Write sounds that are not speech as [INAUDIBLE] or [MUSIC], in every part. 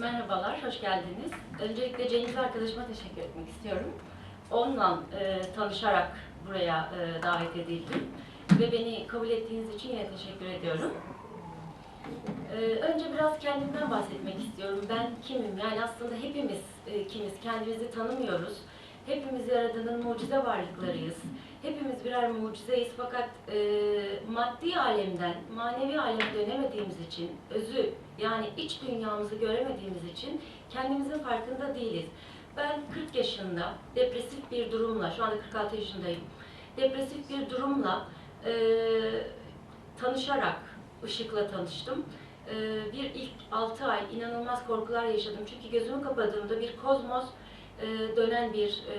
Merhabalar, hoş geldiniz. Öncelikle Cengiz arkadaşıma teşekkür etmek istiyorum. Onunla e, tanışarak buraya e, davet edildim ve beni kabul ettiğiniz için yine teşekkür ediyorum. E, önce biraz kendimden bahsetmek istiyorum. Ben kimim? Yani aslında hepimiz e, kimiz? Kendimizi tanımıyoruz. Hepimiz Yaradan'ın mucize varlıklarıyız. Hepimiz birer mucizeyiz fakat e, maddi alemden manevi aleme dönemediğimiz için, özü yani iç dünyamızı göremediğimiz için kendimizin farkında değiliz. Ben 40 yaşında depresif bir durumla, şu anda 46 yaşındayım, depresif bir durumla e, tanışarak Işık'la tanıştım. E, bir ilk 6 ay inanılmaz korkular yaşadım. Çünkü gözümü kapadığımda bir kozmos e, dönen bir e,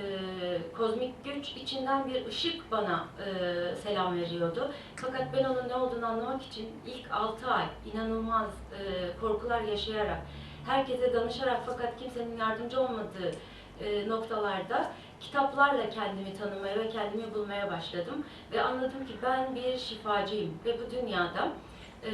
kozmik güç, içinden bir ışık bana e, selam veriyordu. Fakat ben onun ne olduğunu anlamak için ilk 6 ay inanılmaz e, korkular yaşayarak, herkese danışarak fakat kimsenin yardımcı olmadığı e, noktalarda kitaplarla kendimi tanımaya ve kendimi bulmaya başladım. Ve anladım ki ben bir şifacıyım ve bu dünyada e,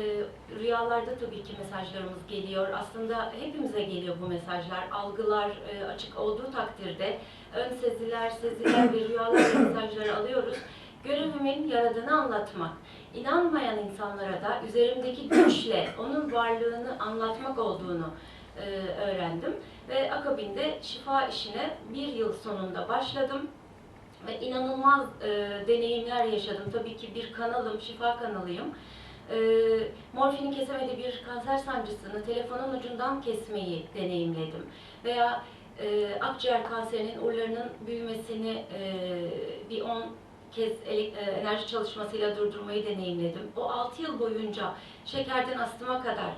rüyalarda tabii ki mesajlarımız geliyor. Aslında hepimize geliyor bu mesajlar. Algılar e, açık olduğu takdirde ön seziler, seziler ve rüyalar [COUGHS] mesajları alıyoruz. Görevimin Yaradan'ı anlatmak. İnanmayan insanlara da üzerimdeki güçle onun varlığını anlatmak olduğunu e, öğrendim. Ve akabinde şifa işine bir yıl sonunda başladım. Ve inanılmaz e, deneyimler yaşadım. Tabii ki bir kanalım, şifa kanalıyım e, morfinin kesemediği bir kanser sancısını telefonun ucundan kesmeyi deneyimledim. Veya e, akciğer kanserinin uğurlarının büyümesini e, bir 10 kez e, enerji çalışmasıyla durdurmayı deneyimledim. O 6 yıl boyunca şekerden astıma kadar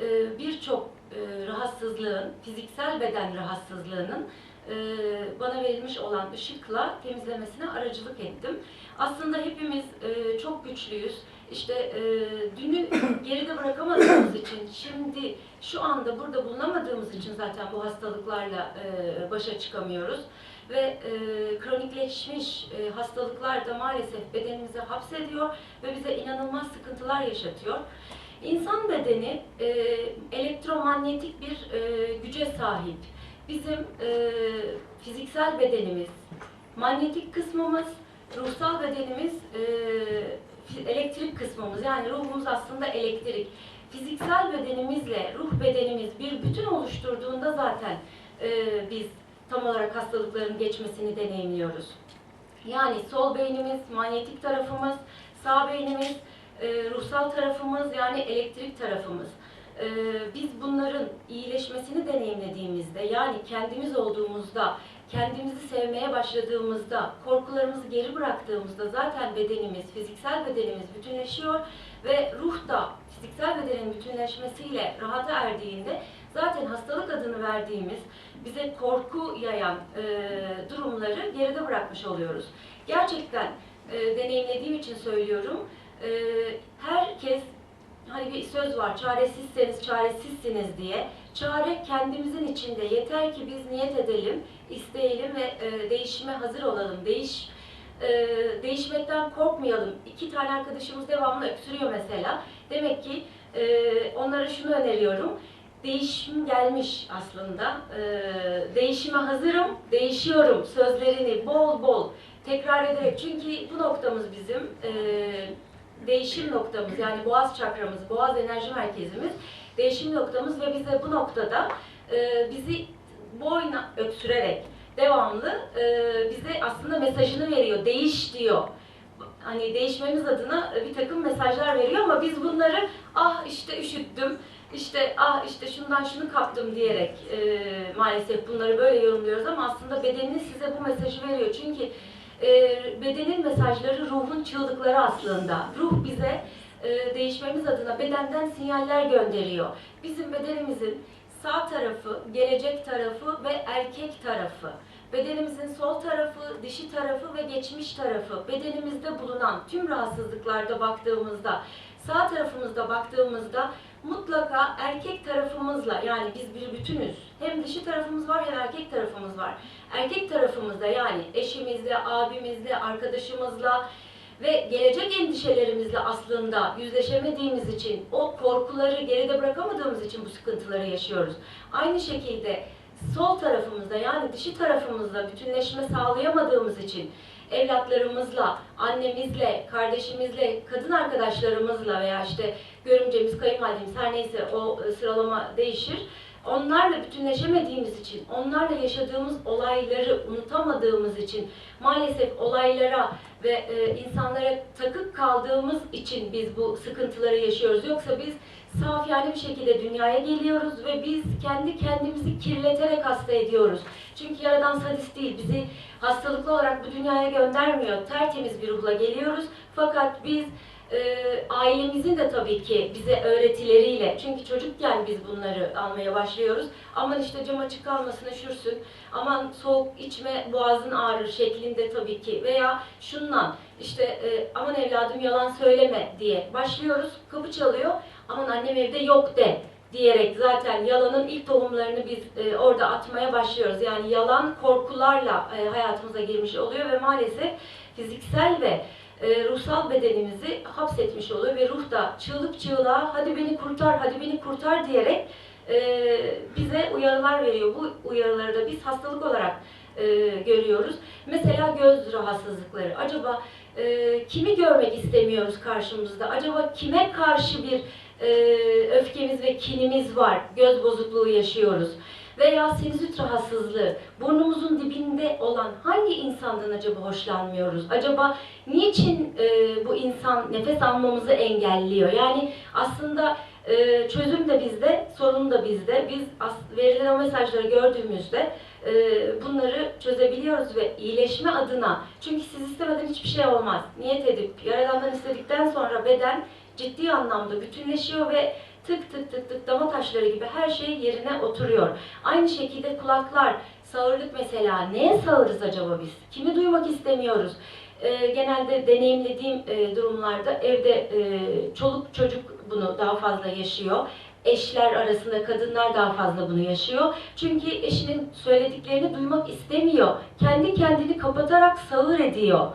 e, birçok e, rahatsızlığın, fiziksel beden rahatsızlığının e, bana verilmiş olan ışıkla temizlemesine aracılık ettim. Aslında hepimiz e, çok güçlüyüz. İşte e, dünü [COUGHS] geride bırakamadığımız için, şimdi şu anda burada bulunamadığımız için zaten bu hastalıklarla e, başa çıkamıyoruz. Ve e, kronikleşmiş e, hastalıklar da maalesef bedenimize hapsediyor ve bize inanılmaz sıkıntılar yaşatıyor. İnsan bedeni e, elektromanyetik bir e, güce sahip. Bizim e, fiziksel bedenimiz, manyetik kısmımız, ruhsal bedenimiz, e, elektrik kısmımız. Yani ruhumuz aslında elektrik. Fiziksel bedenimizle ruh bedenimiz bir bütün oluşturduğunda zaten e, biz tam olarak hastalıkların geçmesini deneyimliyoruz. Yani sol beynimiz, manyetik tarafımız, sağ beynimiz, e, ruhsal tarafımız yani elektrik tarafımız. E, biz bunların iyileşmesini deneyimlediğimizde yani kendimiz olduğumuzda, kendimizi sevmeye başladığımızda, korkularımızı geri bıraktığımızda zaten bedenimiz, fiziksel bedenimiz bütünleşiyor ve ruh da fiziksel bedenin bütünleşmesiyle rahata erdiğinde zaten hastalık adını verdiğimiz bize korku yayan e, durumları geride bırakmış oluyoruz. Gerçekten e, deneyimlediğim için söylüyorum. E, herkes hani bir söz var çaresizseniz çaresizsiniz diye. Çare kendimizin içinde. Yeter ki biz niyet edelim, isteyelim ve e, değişime hazır olalım. Değiş e, değişmekten korkmayalım. İki tane arkadaşımız devamlı öksürüyor mesela. Demek ki e, onlara şunu öneriyorum. Değişim gelmiş aslında. E, değişime hazırım, değişiyorum sözlerini bol bol tekrar ederek. Çünkü bu noktamız bizim e, değişim noktamız yani boğaz çakramız, boğaz enerji merkezimiz değişim noktamız ve bize bu noktada e, bizi boyuna öksürerek devamlı e, bize aslında mesajını veriyor. Değiş diyor. Hani değişmemiz adına bir takım mesajlar veriyor ama biz bunları ah işte üşüttüm, işte ah işte şundan şunu kaptım diyerek e, maalesef bunları böyle yorumluyoruz ama aslında bedeniniz size bu mesajı veriyor. Çünkü e, bedenin mesajları ruhun çığlıkları aslında. Ruh bize e, değişmemiz adına bedenden sinyaller gönderiyor. Bizim bedenimizin sağ tarafı, gelecek tarafı ve erkek tarafı. Bedenimizin sol tarafı, dişi tarafı ve geçmiş tarafı. Bedenimizde bulunan tüm rahatsızlıklarda baktığımızda, sağ tarafımızda baktığımızda mutlaka erkek tarafımızla yani biz bir bütünüz. Hem dişi tarafımız var hem erkek tarafımız var. Erkek tarafımızda yani eşimizle, abimizle, arkadaşımızla, ve gelecek endişelerimizle aslında yüzleşemediğimiz için, o korkuları geride bırakamadığımız için bu sıkıntıları yaşıyoruz. Aynı şekilde sol tarafımızda yani dişi tarafımızda bütünleşme sağlayamadığımız için evlatlarımızla, annemizle, kardeşimizle, kadın arkadaşlarımızla veya işte görümcemiz, kayınvalidemiz her neyse o e, sıralama değişir. Onlarla bütünleşemediğimiz için, onlarla yaşadığımız olayları unutamadığımız için, maalesef olaylara ve e, insanlara takık kaldığımız için biz bu sıkıntıları yaşıyoruz. Yoksa biz safiyane bir şekilde dünyaya geliyoruz ve biz kendi kendimizi kirleterek hasta ediyoruz. Çünkü Yaradan sadist değil, bizi hastalıklı olarak bu dünyaya göndermiyor. Tertemiz bir ruhla geliyoruz. Fakat biz e, ailemizin de tabii ki bize öğretileriyle, çünkü çocukken biz bunları almaya başlıyoruz. Aman işte cam açık kalmasın, üşürsün, aman soğuk içme boğazın ağrır şeklinde tabii ki veya şundan işte e, aman evladım yalan söyleme diye başlıyoruz. Kapı çalıyor, aman annem evde yok de diyerek zaten yalanın ilk tohumlarını biz e, orada atmaya başlıyoruz. Yani yalan korkularla e, hayatımıza girmiş oluyor ve maalesef fiziksel ve e, ruhsal bedenimizi hapsetmiş oluyor ve ruh da çığlık çığlığa hadi beni kurtar, hadi beni kurtar diyerek e, bize uyarılar veriyor. Bu uyarıları da biz hastalık olarak e, görüyoruz. Mesela göz rahatsızlıkları. Acaba e, kimi görmek istemiyoruz karşımızda? Acaba kime karşı bir e, öfkemiz ve kinimiz var? Göz bozukluğu yaşıyoruz. Veya sinüzit rahatsızlığı, burnumuzun dibinde olan hangi insandan acaba hoşlanmıyoruz? Acaba niçin e, bu insan nefes almamızı engelliyor? Yani aslında e, çözüm de bizde, sorun da bizde. Biz verilen o mesajları gördüğümüzde e, bunları çözebiliyoruz ve iyileşme adına, çünkü siz istemeden hiçbir şey olmaz. Niyet edip, Yaradan'dan istedikten sonra beden ciddi anlamda bütünleşiyor ve tık tık tık tık dama taşları gibi her şey yerine oturuyor. Aynı şekilde kulaklar, sağırlık mesela. Neye sağırız acaba biz? Kimi duymak istemiyoruz? Ee, genelde deneyimlediğim e, durumlarda evde e, çoluk çocuk bunu daha fazla yaşıyor. Eşler arasında kadınlar daha fazla bunu yaşıyor. Çünkü eşinin söylediklerini duymak istemiyor. Kendi kendini kapatarak sağır ediyor.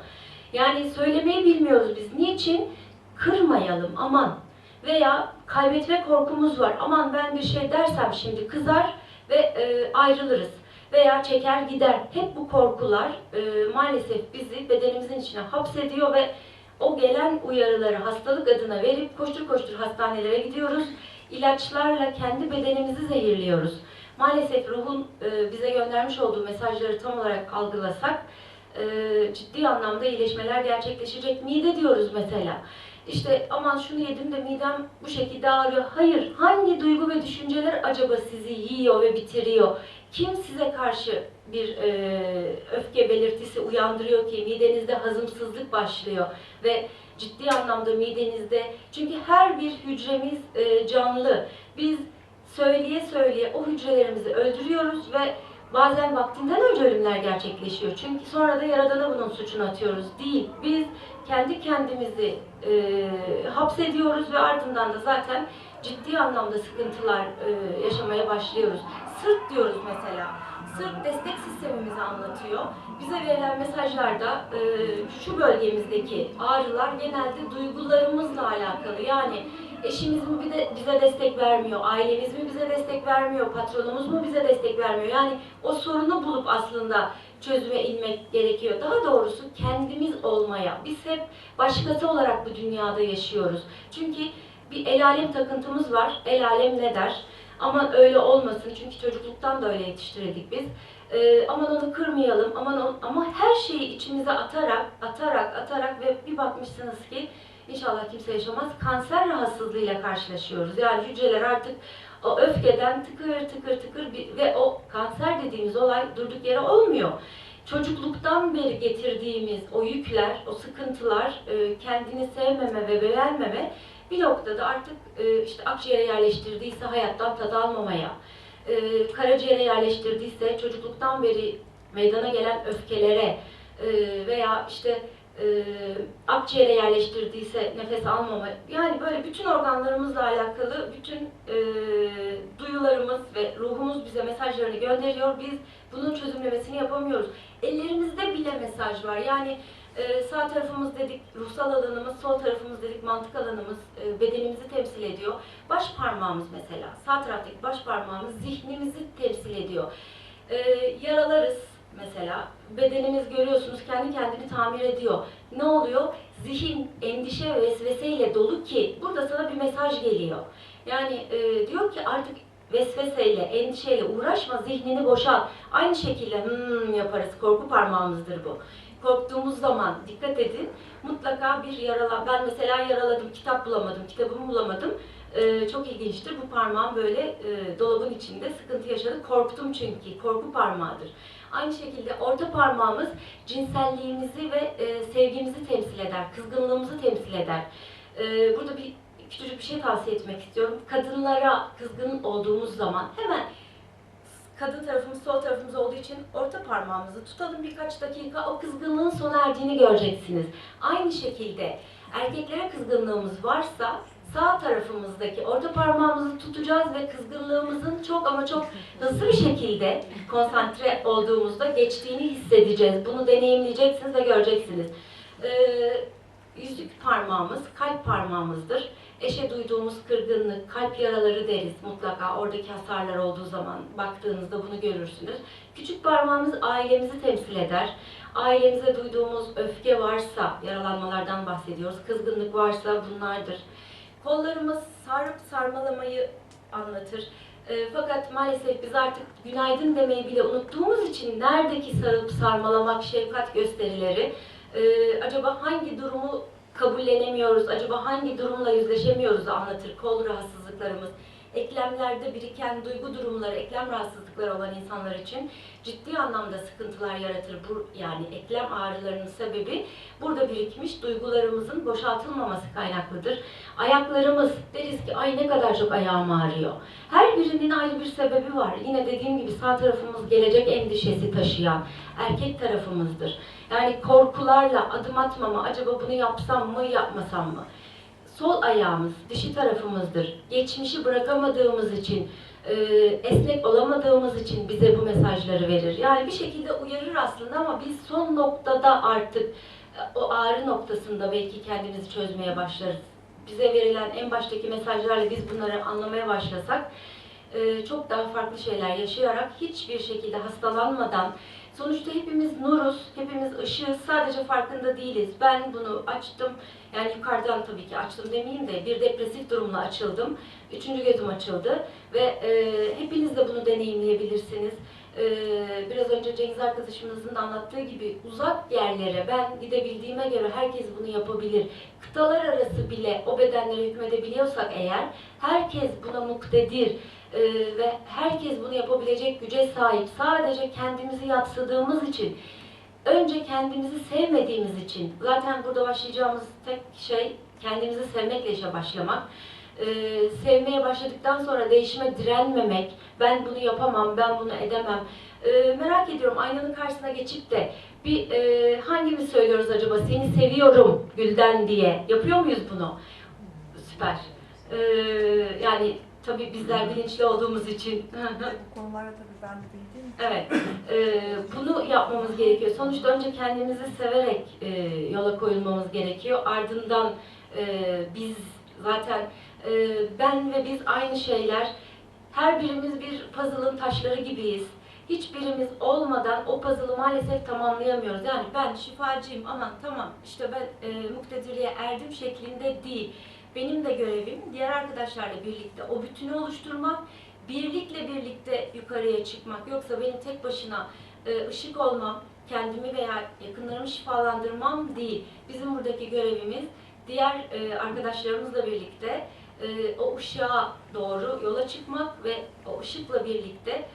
Yani söylemeyi bilmiyoruz biz. Niçin? Kırmayalım aman. Veya kaybetme korkumuz var. Aman ben bir şey dersem şimdi kızar ve e, ayrılırız. Veya çeker gider. Hep bu korkular e, maalesef bizi bedenimizin içine hapsediyor ve o gelen uyarıları hastalık adına verip koştur koştur hastanelere gidiyoruz. İlaçlarla kendi bedenimizi zehirliyoruz. Maalesef ruhun e, bize göndermiş olduğu mesajları tam olarak algılasak e, ciddi anlamda iyileşmeler gerçekleşecek. Mide diyoruz mesela. İşte aman şunu yedim de midem bu şekilde ağrıyor. Hayır, hangi duygu ve düşünceler acaba sizi yiyor ve bitiriyor? Kim size karşı bir e, öfke belirtisi uyandırıyor ki midenizde hazımsızlık başlıyor ve ciddi anlamda midenizde çünkü her bir hücremiz e, canlı. Biz söyleye söyleye o hücrelerimizi öldürüyoruz ve bazen vaktinden önce ölümler gerçekleşiyor. Çünkü sonra da Yaradan'a bunun suçunu atıyoruz. Değil. Biz kendi kendimizi e, hapsediyoruz ve ardından da zaten ciddi anlamda sıkıntılar e, yaşamaya başlıyoruz. Sırt diyoruz mesela. Sırt destek sistemimizi anlatıyor. Bize verilen mesajlarda e, şu bölgemizdeki ağrılar genelde duygularımızla alakalı. Yani eşimiz mi bize, destek vermiyor, ailemiz mi bize destek vermiyor, patronumuz mu bize destek vermiyor? Yani o sorunu bulup aslında çözüme inmek gerekiyor. Daha doğrusu kendimiz olmaya. Biz hep başkası olarak bu dünyada yaşıyoruz. Çünkü bir el alem takıntımız var. El alem ne der? Aman öyle olmasın çünkü çocukluktan da öyle yetiştirildik biz. Ee, aman onu kırmayalım, aman onu, ama her şeyi içimize atarak, atarak, atarak ve bir bakmışsınız ki inşallah kimse yaşamaz. Kanser rahatsızlığıyla karşılaşıyoruz. Yani hücreler artık o öfkeden tıkır tıkır tıkır bir, ve o kanser dediğimiz olay durduk yere olmuyor. Çocukluktan beri getirdiğimiz o yükler, o sıkıntılar, e, kendini sevmeme ve beğenmeme bir noktada artık e, işte akciğere yerleştirdiyse hayattan tad almamaya, e, karaciğere yerleştirdiyse çocukluktan beri meydana gelen öfkelere e, veya işte e, akciğere yerleştirdiyse nefes almama, yani böyle bütün organlarımızla alakalı bütün e, duyularımız ve ruhumuz bize mesajlarını gönderiyor. Biz bunun çözümlemesini yapamıyoruz. Ellerimizde bile mesaj var. Yani Ee, sağ tarafımız dedik ruhsal alanımız, sol tarafımız dedik mantık alanımız e, bedenimizi temsil ediyor. Baş parmağımız mesela, sağ taraftaki baş parmağımız zihnimizi temsil ediyor. Ee, yaralarız mesela, bedenimiz görüyorsunuz kendi kendini tamir ediyor. Ne oluyor? Zihin, endişe ve vesveseyle dolu ki burada sana bir mesaj geliyor. Yani e, diyor ki artık vesveseyle, endişeyle uğraşma, zihnini boşalt. Aynı şekilde hmm yaparız, korku parmağımızdır bu korktuğumuz zaman dikkat edin. Mutlaka bir yarala. Ben mesela yaraladım, kitap bulamadım, kitabımı bulamadım. Ee, çok ilginçtir. Bu parmağım böyle e, dolabın içinde sıkıntı yaşadı. Korktum çünkü. Korku parmağıdır. Aynı şekilde orta parmağımız cinselliğimizi ve e, sevgimizi temsil eder. Kızgınlığımızı temsil eder. Ee, burada bir küçücük bir şey tavsiye etmek istiyorum. Kadınlara kızgın olduğumuz zaman hemen kadın tarafımız sol tarafımız olduğu için orta parmağımızı tutalım birkaç dakika o kızgınlığın sona erdiğini göreceksiniz. Aynı şekilde erkeklere kızgınlığımız varsa sağ tarafımızdaki orta parmağımızı tutacağız ve kızgınlığımızın çok ama çok hızlı bir şekilde konsantre olduğumuzda geçtiğini hissedeceğiz. Bunu deneyimleyeceksiniz ve göreceksiniz. Ee, yüzük parmağımız kalp parmağımızdır. Eşe duyduğumuz kırgınlık, kalp yaraları deriz mutlaka. Oradaki hasarlar olduğu zaman baktığınızda bunu görürsünüz. Küçük parmağımız ailemizi temsil eder. Ailemize duyduğumuz öfke varsa, yaralanmalardan bahsediyoruz. Kızgınlık varsa bunlardır. Kollarımız sarıp sarmalamayı anlatır. E, fakat maalesef biz artık günaydın demeyi bile unuttuğumuz için neredeki sarıp sarmalamak, şefkat gösterileri, e, acaba hangi durumu kabullenemiyoruz, acaba hangi durumla yüzleşemiyoruz anlatır kol rahatsızlıklarımız. Eklemlerde biriken duygu durumları, eklem rahatsızlıkları olan insanlar için ciddi anlamda sıkıntılar yaratır. Bu yani eklem ağrılarının sebebi burada birikmiş duygularımızın boşaltılmaması kaynaklıdır. Ayaklarımız deriz ki ay ne kadar çok ayağım ağrıyor. Her birinin ayrı bir sebebi var. Yine dediğim gibi sağ tarafımız gelecek endişesi taşıyan erkek tarafımızdır. Yani korkularla adım atmama, acaba bunu yapsam mı, yapmasam mı? Sol ayağımız, dişi tarafımızdır. Geçmişi bırakamadığımız için, e, esnek olamadığımız için bize bu mesajları verir. Yani bir şekilde uyarır aslında ama biz son noktada artık e, o ağrı noktasında belki kendimizi çözmeye başlarız. Bize verilen en baştaki mesajlarla biz bunları anlamaya başlasak e, çok daha farklı şeyler yaşayarak hiçbir şekilde hastalanmadan Sonuçta hepimiz nuruz, hepimiz ışığız, sadece farkında değiliz. Ben bunu açtım, yani yukarıdan tabii ki açtım demeyeyim de bir depresif durumla açıldım. Üçüncü gözüm açıldı ve e, hepiniz de bunu deneyimleyebilirsiniz. E, biraz önce Cengiz arkadaşımızın da anlattığı gibi uzak yerlere ben gidebildiğime göre herkes bunu yapabilir. Kıtalar arası bile o bedenlere hükmedebiliyorsak eğer herkes buna muktedir. Ee, ve herkes bunu yapabilecek güce sahip. Sadece kendimizi yatsıdığımız için, önce kendimizi sevmediğimiz için, zaten burada başlayacağımız tek şey kendimizi sevmekle işe başlamak. Ee, sevmeye başladıktan sonra değişime direnmemek, ben bunu yapamam, ben bunu edemem. Ee, merak ediyorum aynanın karşısına geçip de bir e, hangimiz söylüyoruz acaba seni seviyorum Gülden diye yapıyor muyuz bunu? Süper. Ee, yani Tabii bizler bilinçli olduğumuz için. Bu konularda tabii ben de bildiğim evet. E, bunu yapmamız gerekiyor. Sonuçta önce kendimizi severek e, yola koyulmamız gerekiyor. Ardından e, biz zaten e, ben ve biz aynı şeyler. Her birimiz bir puzzle'ın taşları gibiyiz. Hiçbirimiz olmadan o puzzle'ı maalesef tamamlayamıyoruz. Yani ben şifacıyım aman tamam işte ben e, muktedirliğe erdim şeklinde değil. Benim de görevim diğer arkadaşlarla birlikte o bütünü oluşturmak, birlikle birlikte yukarıya çıkmak. Yoksa benim tek başına e, ışık olmam, kendimi veya yakınlarımı şifalandırmam değil. Bizim buradaki görevimiz diğer e, arkadaşlarımızla birlikte e, o ışığa doğru yola çıkmak ve o ışıkla birlikte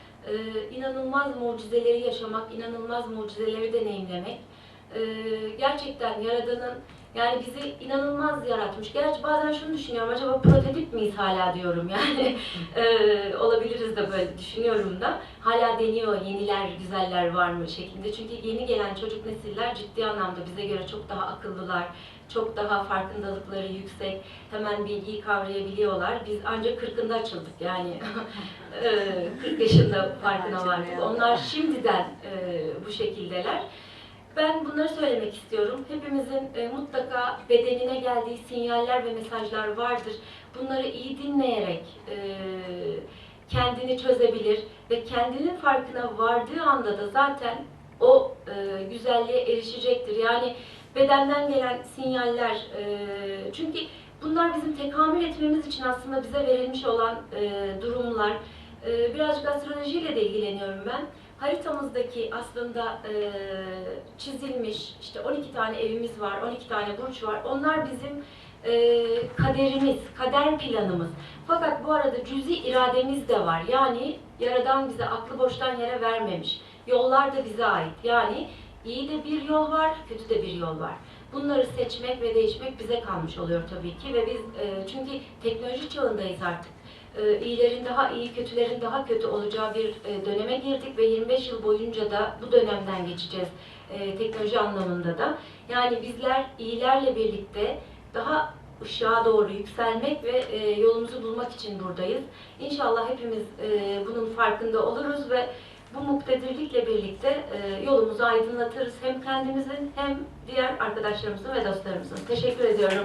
inanılmaz mucizeleri yaşamak, inanılmaz mucizeleri deneyimlemek. Gerçekten Yaradan'ın yani bizi inanılmaz yaratmış. Gerçi bazen şunu düşünüyorum, acaba prototip miyiz hala diyorum yani. [LAUGHS] e, olabiliriz de böyle düşünüyorum da. Hala deniyor yeniler, güzeller var mı şeklinde. Çünkü yeni gelen çocuk nesiller ciddi anlamda bize göre çok daha akıllılar, çok daha farkındalıkları yüksek, hemen bilgiyi kavrayabiliyorlar. Biz ancak 40'ında açıldık yani. [LAUGHS] e, 40 yaşında farkına vardık. Onlar şimdiden e, bu şekildeler. Ben bunları söylemek istiyorum. Hepimizin e, mutlaka bedenine geldiği sinyaller ve mesajlar vardır. Bunları iyi dinleyerek e, kendini çözebilir ve kendinin farkına vardığı anda da zaten o e, güzelliğe erişecektir. Yani bedenden gelen sinyaller, e, çünkü bunlar bizim tekamül etmemiz için aslında bize verilmiş olan e, durumlar. E, birazcık astrolojiyle de ilgileniyorum ben haritamızdaki aslında e, çizilmiş işte 12 tane evimiz var, 12 tane burç var. Onlar bizim e, kaderimiz, kader planımız. Fakat bu arada cüzi irademiz de var. Yani Yaradan bize aklı boştan yere vermemiş. Yollar da bize ait. Yani iyi de bir yol var, kötü de bir yol var. Bunları seçmek ve değişmek bize kalmış oluyor tabii ki ve biz e, çünkü teknoloji çağındayız artık e, iyilerin daha iyi, kötülerin daha kötü olacağı bir e, döneme girdik ve 25 yıl boyunca da bu dönemden geçeceğiz e, teknoloji anlamında da. Yani bizler iyilerle birlikte daha ışığa doğru yükselmek ve e, yolumuzu bulmak için buradayız. İnşallah hepimiz e, bunun farkında oluruz ve bu muktedirlikle birlikte e, yolumuzu aydınlatırız hem kendimizin hem diğer arkadaşlarımızın ve dostlarımızın. Teşekkür ediyorum.